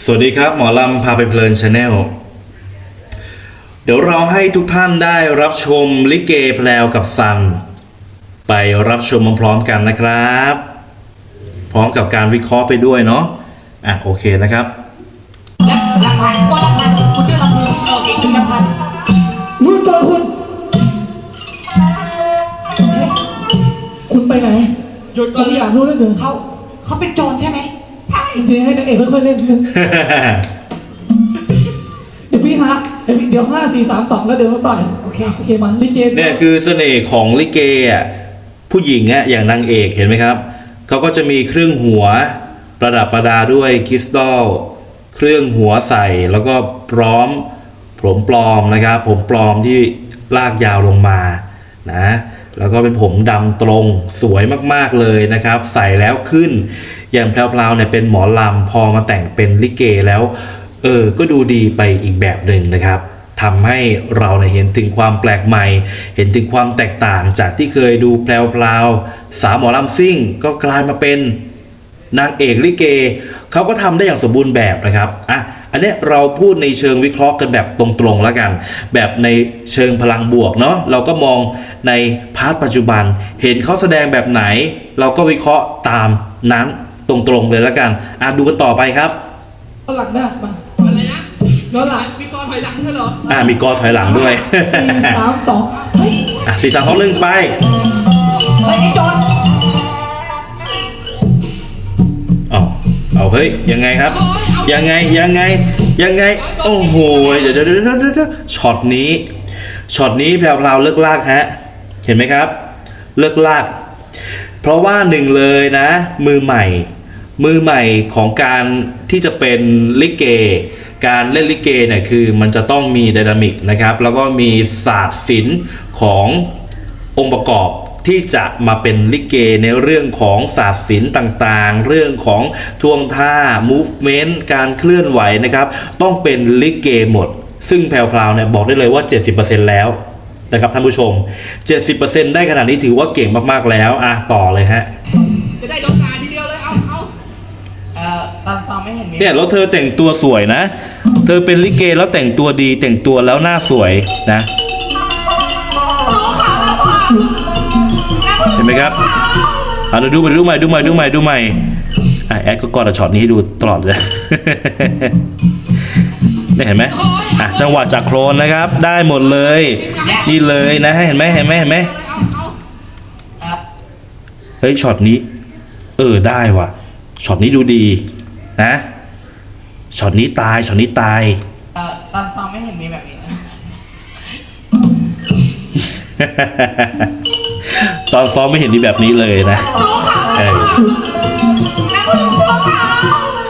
สวัสดีครับ หมอลำพาไปเพลินชาแนลเดี๋ยวเราให้ทุกท่านได้รับชมลิเกแพลวกับซัน ไปรับชมพร้อมๆกันนะครับ พร้อมกับการวิเคราะห์ไปด้วยเนาะอะโอเคนะครับลำพันว่าลำพันกูชื่อลำพันโอเคคือลำพันรุ่นตัวคุณเฮ้ยคุณไปไหนหยุดผก่อนมอยากรู้เหลือเกินเขาเขาเป็นโจรใช่ไหม ใช่จริงๆให้นางเอกค่อยๆเล่นนิดนึงเดี๋ยวพี่ฮะเดี๋ยวเดี๋ยวห้าสี่สามสองแล้วเดี๋ยวเราต่อยโอเคโอเคมาลิเกเนี่ยคือเสน่ห์ของลิเกอะผู้หญิงอะอย่างนางเอกเห็นไหมครับเขาก็จะมีเครื่องหัวประดับประดาด้วยคริสตัลเครื่องหัวใส่แล้วก็พร้อมผมปลอมนะครับ ผมปลอมที่ลากยาวลงมานะ แล้วก็เป็นผมดำตรงสวยมากๆเลยนะครับ ใส่แล้วขึ้น อย่างแพรวๆเนี่ยเป็นหมอลำพอมาแต่งเป็นลิเกแล้ว เออ ก็ดูดีไปอีกแบบหนึ่งนะครับทำให้เราเนี่ยเห็นถึงความแปลกใหม่ เห็นถึงความแตกต่างจากที่เคยดูแพลวๆสาวหมอลำซิ่ง ก็กลายมาเป็นนางเอกลิเกเขาก็ทำได้อย่างสมบูรณ์แบบนะครับ อะ อันเนี้ยเราพูดในเชิงวิเคราะห์กันแบบตรงๆแล้วกัน แบบในเชิงพลังบวกเนาะ เราก็มอง ในพาร์ทปัจจุบัน เห็นเขาแสดงแบบไหน เราก็วิเคราะห์ตามนั้นตรงๆเลยแล้วกันอะดูกันต่อไปครับย้อนหลังหน้ามาอะไรนะย้อนหลังมีกรถอยหลังด้วยเหรออะมีกอถอยหลังด้วยสี่สามสองเฮ้ยอะสี่สามสองหนึ่งไปเฮ้ยไอ้โจรเอาเอาเฮ้ยยังไงครับ ยังไงยังไงยังไง โอ้โหเดี๋ยวเดี๋ยวเดี๋ยวเดี๋ยวเดี๋ยวช็อตนี้ช็อตนี้แพรวๆเลิกลากฮะ เห็นไหมครับ เลิกลาก เพราะว่าหนึ่งเลยนะ มือใหม่ มือใหม่ของการที่จะเป็นลิเก การเล่นลิเกเนี่ยคือมันจะต้องมีไดนามิกนะครับ แล้วก็มีศาสตร์ศิลป์ขององค์ประกอบที่จะมาเป็นลิเกในเรื่องของศาสตร์ศิลป์ต่างๆ เรื่องของท่วงท่า movement การเคลื่อนไหวนะครับ ต้องเป็นลิเกหมด ซึ่งแพรวๆเนี่ยบอกได้เลยว่า 70%แล้ว นะครับท่านผู้ชม 70%ได้ขนาดนี้ถือว่าเก่งมากๆแล้วอะต่อเลยฮะจะได้โดนด่าทีเดียวเลย เอาเอาเอ่อตอนซ้อมไม่เห็นมีเนี่ยแล้วเธอแต่งตัวสวยนะ เธอเป็นลิเกแล้วแต่งตัวดีแต่งตัวแล้วหน้าสวยนะเห็นไหมครับเอาเดี๋ยวดูใหม่ดูใหม่ดูใหม่ดูใหม่ดูใหม่อะแอดก็กอดช็อตนี้ให้ดูตลอดเลย เนี่ยเห็นไหมอะจังหวะจากโครนนะครับ ได้หมดเลย นี่เลยนะเห็นไหมเห็นไหมเห็นไหมเอาเอาเฮ้ยช็อตนี้ เออได้ว่ะช็อตนี้ดูดี นะช็อตนี้ตายช็อตนี้ตายเอ่อตอนซ้อมไม่เห็นมีแบบนี้นะตอนซ้อมไม่เห็นมีแบบนี้เลยนะเออ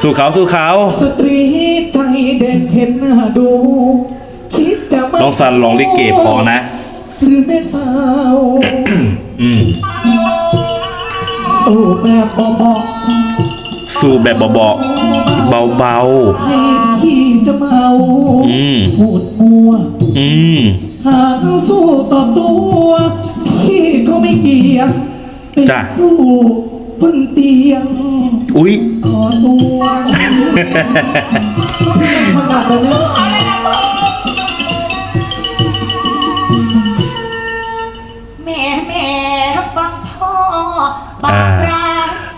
สู้เขาสู้เขาสตรีใจ เด่นเห็นหน้าดู คิดจะมาน้องซันลองลิเกพอนะ หรือแม่สาวอืมโอ้แม่พอพอสู้แบบเบาๆเบาให้พี่จะเมาอืม พูดมัวๆอืม หากสู้ต่อตัวพี่ก็ไม่เกี่ยงเป็นจ้ะ สู้บนเตียง อุ๊ย ต่อตัวขนาดนั้นนะแม่แม่ฟังพ่อบัอ่ากรา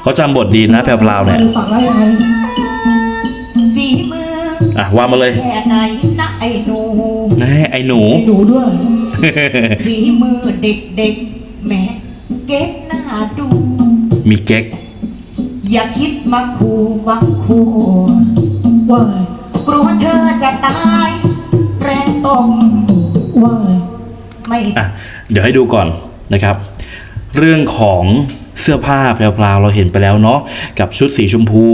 เขาจำบทดีนะแพรวๆเนี่ยฝั่งได้ยังไงฝีมืออะว่ามาเลยแค่ไหนนะไอ้หนูแน่ไอ้หนูมีหนูด้วยฝีมือเด็กๆแม่เก็บหน้าดูมีเก๊ก อย่าคิดมาคู่หวังคู่ว่าไงกลัวเธอจะตาย แรงตมว่าไงไม่อะเดี๋ยวให้ดูก่อนนะครับ เรื่องของเสื้อผ้าแพรวๆเราเห็นไปแล้วเนาะกับชุดสีชมพู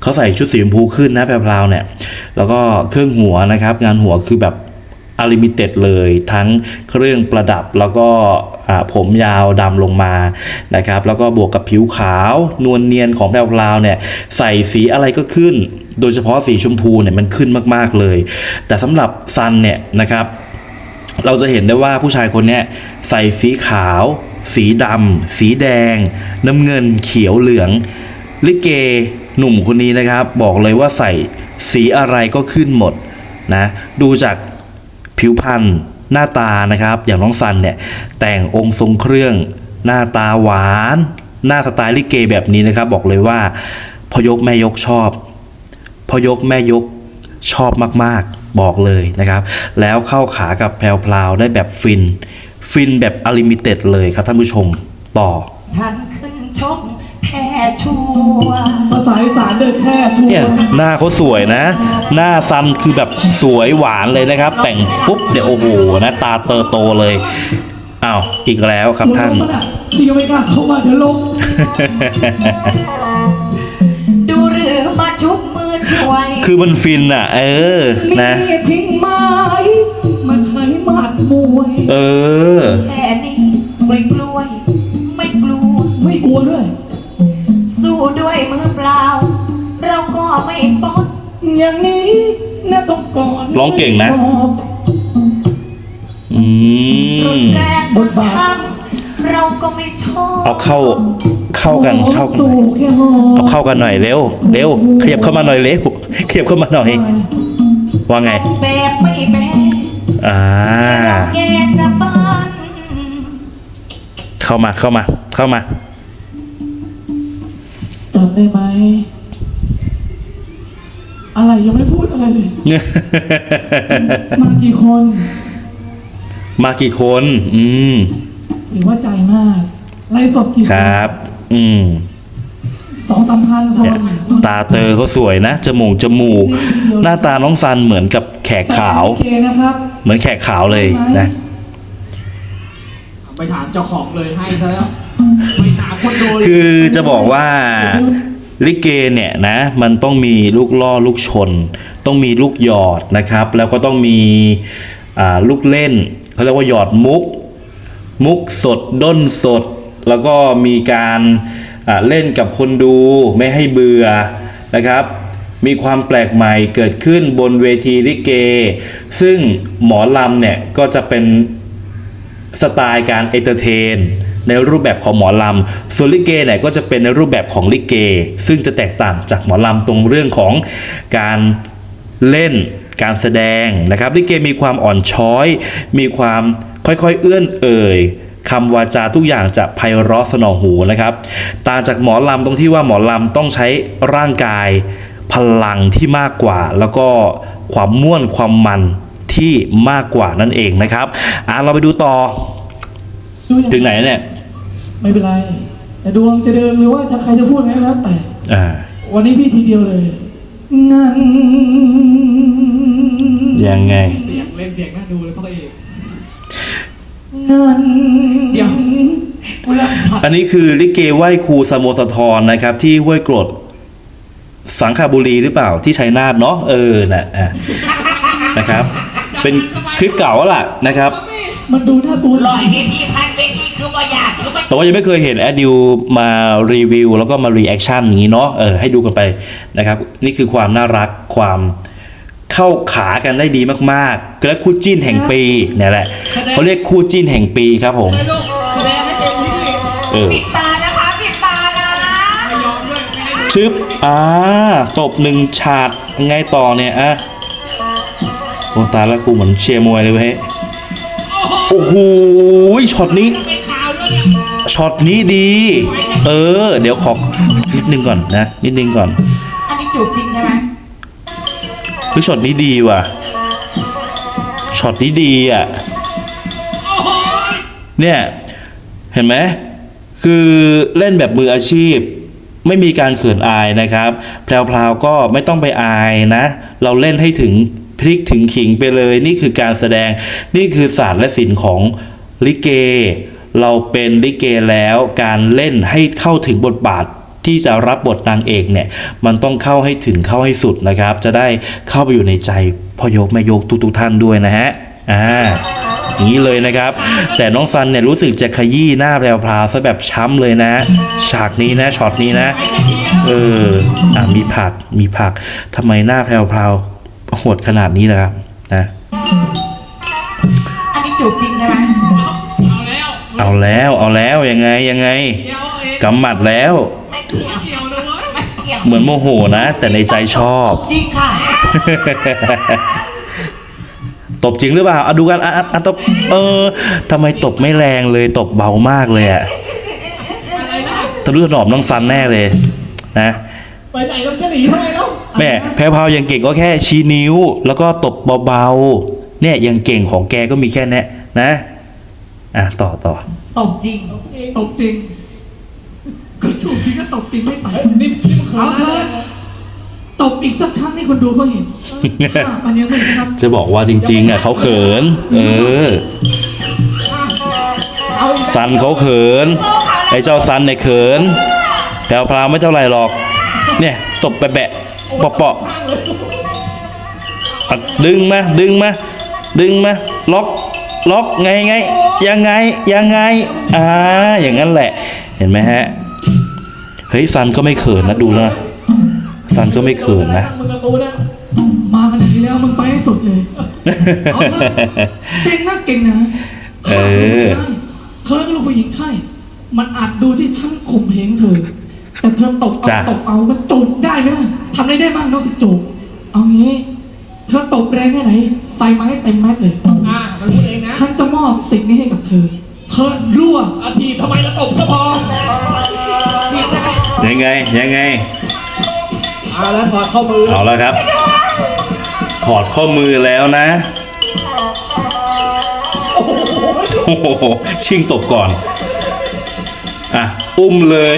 เขาใส่ชุดสีชมพูขึ้นนะแพรวๆเนี่ย แล้วก็เครื่องหัวนะครับ งานหัวคือแบบอลิมิเต็ดเลยทั้งเครื่องประดับแล้วก็อ่า ผมยาวดำลงมานะครับแล้วก็บวกกับผิวขาวนวลเนียนของแพรวๆเนี่ยใส่สีอะไรก็ขึ้น โดยเฉพาะสีชมพูเนี่ยมันขึ้นมากๆเลย แต่สำหรับซันเนี่ยนะครับเราจะเห็นได้ว่าผู้ชายคนนี้ใส่สีขาว สีดำสีแดง น้ำเงินเขียวเหลือง ลิเกหนุ่มคนนี้นะครับ บอกเลยว่าใส่สีอะไรก็ขึ้นหมดนะดูจากผิวพรรณ หน้าตานะครับ อย่างน้องซันเนี่ยแต่งองค์ทรงเครื่อง หน้าตาหวาน หน้าสไตล์ลิเกแบบนี้นะครับ บอกเลยว่าพอยกแม่ยกชอบพอยกแม่ยกชอบมากๆ บอกเลยนะครับ แล้วเข้าขากับแพรวพราวได้แบบฟิน ฟินแบบอลิมิเต็ดเลยครับท่านผู้ชมต่อท่านขึ้นชกแพ้ชัว ร์ภาษาอีสานเดินแค่ทัวเนี่ยร์หน้าเขาสวยนะ หน้าซันคือแบบสวยหวานเลยนะครับ แต่งปุ๊บเนี่ยโอ้โหนะตาเตอโตเลยอ้าวอีกแล้วครับท่านหัวลงมัอะดีก็ไม่กล้าเข้ามาเดี๋ยวลงดูหรือมาชุบมือช่วยคือมันฟินอะ เออนะมีพิงไม้ อย่างนี้นะต้องก่อนร้องเก่งนะ อืรุมนแรงจนช้ำเราก็ไม่ชอบเอาเข้าเข้ากันเข้ากันหน่สู้อยแค่หอเอาเข้ากันหน่อยเร็วเร็วขยับเข้ามาหน่อยเร็วขยับเข้ามาหน่อยว่าไง แบบไม่แบอ่า แยกกระบานเข้ามาเข้ามาเข้ามา จำได้ไหม อะไรยังไม่พูดอะไรเลย มากี่คนมากี่คน อืม ถือว่าใจมากไล่สดกี่นครับ อืม สองสามพันคนตาเตอเขาสวยนะ จมูก จมูก หน้าตาน้องซันเหมือนกับแขกขาว โอเคนะครับ เหมือนแขกขาวเลยนะ ไปถามเจ้าของเลยให้ซะแล้ว ไปถามคนดูเลยคือจะบอกว่า ลิเกเนี่ยนะมันต้องมีลูกล่อลูกชน ต้องมีลูกหยอดนะครับ แล้วก็ต้องมีลูกเล่นเขาเรียกว่าหยอดมุก มุกสดด้นสด แล้วก็มีการเล่นกับคนดูไม่ให้เบื่อนะครับ มีความแปลกใหม่เกิดขึ้นบนเวทีลิเก ซึ่งหมอลำเนี่ยก็จะเป็นสไตล์การเอนเตอร์เทน ในรูปแบบของหมอลำส่วนลิเกเนี่ยก็จะเป็นในรูปแบบของลิเก ซึ่งจะแตกต่างจากหมอลำตรงเรื่องของการเล่นการแสดงนะครับลิเกมีความอ่อนช้อย มีความค่อยๆเอื้อนเอ่ยคำวาจาทุกอย่างจะไพเราะสนอหูนะครับต่างจากหมอลำตรงที่ว่าหมอลำต้องใช้ร่างกายพลังที่มากกว่า แล้วก็ความม่วนความมันที่มากกว่านั่นเองนะครับอะเราไปดูต่อดูอย่างถึงไหนเนี่ย ไม่เป็นไร จะดวงจะเดิมหรือว่าจะใครจะพูดไงแล้ว แต่อ่าวันนี้พี่ทีเดียวเลยงั้นยังไงเสียงเล่นเสียงน่าดูเลยพ่อเอกงั้นเดี๋ยวกูเริ่มสับอันนี้คือลิเกไหว้ครูสโมสธรนะครับ ที่ห้วยกรดสังขบุรีหรือเปล่าที่ชัยนาทเนาะเออนะอะนะครับ เป็นคลิปเก่าแล้วล่ะนะครับ มันดูน่ากลัวลอยเวทีพันเว แต่ว่ายังไม่เคยเห็นแอดดิวมารีวิวแล้วก็มารีแอคชั่นอย่างนี้เนาะเออให้ดูกันไปนะครับ นี่คือความน่ารักความเข้าขากันได้ดีมากๆและคู่จิ้นแห่งปีเนี่ยแหละเขาเรียกคู่จิ้นแห่งปีครับผมเออตานะคะปิดตานะชึบอ่าตบหนึ่งฉาดไงต่อเนี่ยอะโอ้ตาแล้วกูเหมือนเชียร์มวยเลยเว้ยโอ้โหช็อตนี้ ช็อตนี้ดี เออ เดี๋ยวขอนิดนึงก่อนนะ นิดนึงก่อนอันนี้จูบจริงใช่ไหมเฮ้ยช็อตนี้ดีว่ะช็อตนี้ดีอะเนี่ยเห็นไหมคือเล่นแบบมืออาชีพไม่มีการเขินอายนะครับแพรวๆก็ไม่ต้องไปอายนะ เราเล่นให้ถึงพริกถึงขิงไปเลย นี่คือการแสดงนี่คือศาสตร์และศิลป์ของลิเก เราเป็นลิเกแล้วการเล่นให้เข้าถึงบทบาทที่จะรับบทนางเอกเนี่ยมันต้องเข้าให้ถึงเข้าให้สุดนะครับ จะได้เข้าไปอยู่ในใจพ่อโยกแม่โยกทุกๆท่านด้วยนะฮะอ่าอย่างนี้เลยนะครับ แต่น้องซันเนี่ยรู้สึกจะขยี้หน้าแพรวพราวซะแบบช้ำเลยนะ ฉากนี้นะช็อตนี้นะเอออะมีผักมีผักทำไมหน้าแพรวพราวโหดขนาดนี้นะครับนะอันนี้จูบจริงใช่ไหม เอาแล้วเอาแล้วเอาแล้วยังไงยังไงเดี๋ยวเอกกำหมัดแล้ว ไม่เกี่ยวเกี่ยวเลยเว้ยเกี่ยวเหมือนโมโหนะ แต่ในใจชอบ จริงค่ะตบจริงหรือเปล่าเอาดูกันอะอะอะตบเออทำไมตบไม่แรงเลยตบเบามากเลยอะทะลุถนอมน้องซันแน่เลย นะไปไหนเราจะหนีทำไมแล้วแม่แพรวพราวยังเก่งก็แค่ชี้นิ้ว แล้วก็ตบเบาๆเนี่ยยังเก่งของแกก็มีแค่เนี้ยนะ อะต่อต่อตบจริง ตบจริง ก็ถูกทีก็ตบจริงไม่ไปเฮ้ยนี่นี่มันเอาเถอะตบอีกสักครั้งให้คนดูเขาเห็นภาพอันนี้ไม่ชัดจะบอกว่าจริง ๆ อะเขาเขิน เออ เอาอีกซันเขาเขิน ไอ้เจ้าซันเนี่ยเขินแพรวพราวไม่เท่าไหร่หรอก เนี่ยตบแปะๆเปาะๆอะดึงมาดึงมาดึงมาล็อก ล็อกไงไงยังไงยังไงอ่าอย่างนั้นแหละ เห็นไหมฮะเฮ้ยซันก็ไม่เขินนะดูนะซันก็ไม่เขินนะ มึงกับกูนะมาขนาดนี้แล้วมึงไปให้สุดเลยเอาเถอะเก่งนะเก่งนะเออใช่เธอก็ลูกผู้หญิงใช่ มันอาจดูที่ฉันข่มเหงเธอ แต่เธอตบเอาจ้ะตบเอามันจูบได้ไหมล่ะทำอะไรได้บ้างนอกจากจูบเอางี้ เธอตบแรงแค่ไหน ใส่มาให้เต็มแม็กซ์เลย อ่ามันพูดเองนะฉันจะมอบสิ่งนี้ให้กับเธอ เธอรั่ว อาทีทำไมเราตบก็พอเนี่ยจะให้ยังไงยังไง เอาแล้วถอดข้อมือเอาแล้วครับ ถอดข้อมือแล้วนะโอ้โหชิงตบก่อน อะอุ้มเลย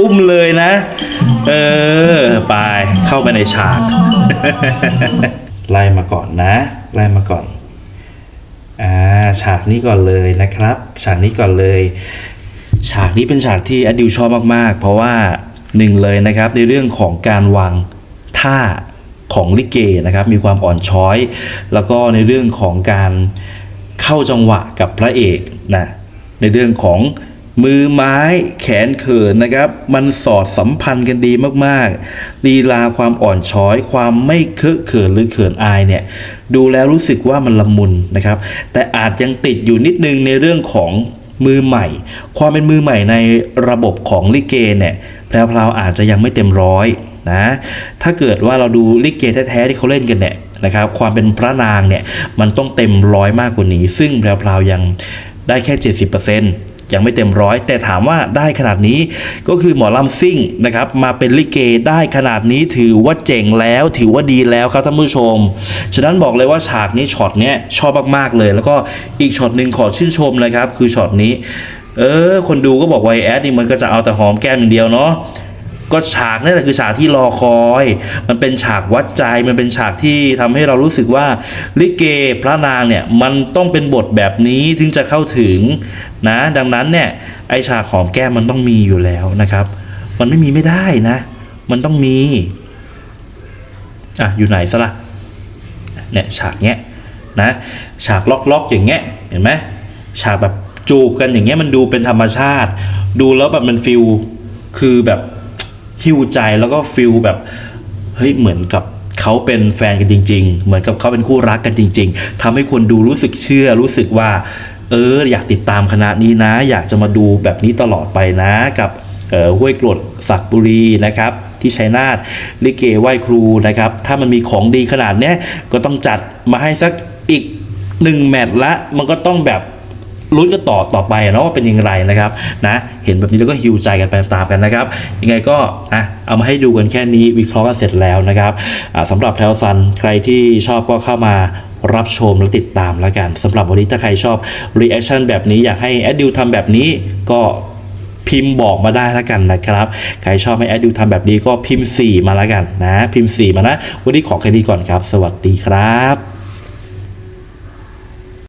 อุ้มเลยนะ เออ ไปเข้าไปในฉาก ไล่มาก่อนนะ ไล่มาก่อน อ่า ฉากนี้ก่อนเลยนะครับ ฉากนี้ก่อนเลย ฉากนี้เป็นฉากที่อดิวชอบมากๆ เพราะว่าหนึ่งเลยนะครับในเรื่องของการวางท่าของลิเกนะครับ มีความอ่อนช้อย แล้วก็ในเรื่องของการเข้าจังหวะกับพระเอกนะ ในเรื่องของมือไม้แขนเขินนะครับ มันสอดสัมพันธ์กันดีมากๆลีลาความอ่อนช้อย ความไม่เคอะเขินหรือเขินอายเนี่ย ดูแล้วรู้สึกว่ามันละมุนนะครับ แต่อาจยังติดอยู่นิดนึงในเรื่องของมือใหม่ ความเป็นมือใหม่ในระบบของลิเกเนี่ยแพรวๆอาจจะยังไม่เต็มร้อยนะถ้าเกิดว่าเราดูลิเกแท้ๆที่เขาเล่นกันเนี่ยนะครับ ความเป็นพระนางเนี่ยมันต้องเต็มร้อยมากกว่านี้ ซึ่งแพรวๆยัง ได้แค่ 70%ยังไม่เต็มร้อยแต่ถามว่าได้ขนาดนี้ก็คือหมอลำซิ่งนะครับมาเป็นลิเกได้ขนาดนี้ถือว่าเจ๋งแล้วถือว่าดีแล้วครับท่านผู้ชม ฉะนั้นบอกเลยว่าฉากนี้ช็อตเนี้ยชอบมากๆเลย แล้วก็อีกช็อตหนึ่งขอชื่นชมเลยครับคือช็อตนี้เออคนดูก็บอกว่าไอแอดนี่มันก็จะเอาแต่หอมแก้มอย่างเดียวเนาะ ก็ฉากนั่แหละคือฉากที่รอคอย มันเป็นฉากวัดใจ มันเป็นฉากที่ทำให้เรารู้สึกว่าลิเกพระนางเนี่ยมันต้องเป็นบทแบบนี้ถึงจะเข้าถึงนะดังนั้นเนี่ยไอฉากหอมแก้มมันต้องมีอยู่แล้วนะครับ มันไม่มีไม่ได้นะ มันต้องมีอะอยู่ไหนซะละ่ะเนี่ยฉากเนี้ยนะฉากล็อกๆอย่างเงี้ยเห็นไหมฉากแบบจูบกันอย่างเงี้ยมันดูเป็นธรรมชาติ ดูแล้วแบบมันฟิลคือแบบ หิวใจแล้วก็ฟิลแบบเฮ้ยเหมือนกับเขาเป็นแฟนกันจริง ๆ เหมือนกับเขาเป็นคู่รักกันจริง ๆทำให้คนดูรู้สึกเชื่อรู้สึกว่า เอออยากติดตามคณะนี้นะ อยากจะมาดูแบบนี้ตลอดไปนะกับเอ่อห้วยกรดสักบุรีนะครับ ที่ชัยนาทลิเกไหว้ครูนะครับ ถ้ามันมีของดีขนาดเนี้ยก็ต้องจัดมาให้สักอีกหนึ่งแมตช์ละมันก็ต้องแบบ ลุ้นกันต่อต่อไปอะเนาะว่าเป็นยังไงนะครับนะเห็นแบบนี้แล้วก็ฮิวใจกันไปตามๆกันนะครับ ยังไงก็อะเอามาให้ดูกันแค่นี้วิเคราะห์กันเสร็จแล้วนะครับอ่าสำหรับแถวซันใครที่ชอบก็เข้ามารับชมและติดตามแล้วกันสำหรับวันนี้ถ้าใครชอบรีแอคชั่นแบบนี้อยากให้แอดดิวทำแบบนี้ก็พิมพ์บอกมาได้แล้วกันนะครับ ใครชอบให้แอดดิวทำแบบนี้ก็พิมพ์ 4 มาแล้วกันนะ พิมพ์ 4 มานะ วันนี้ขอแค่นี้ก่อนครับ สวัสดีครับ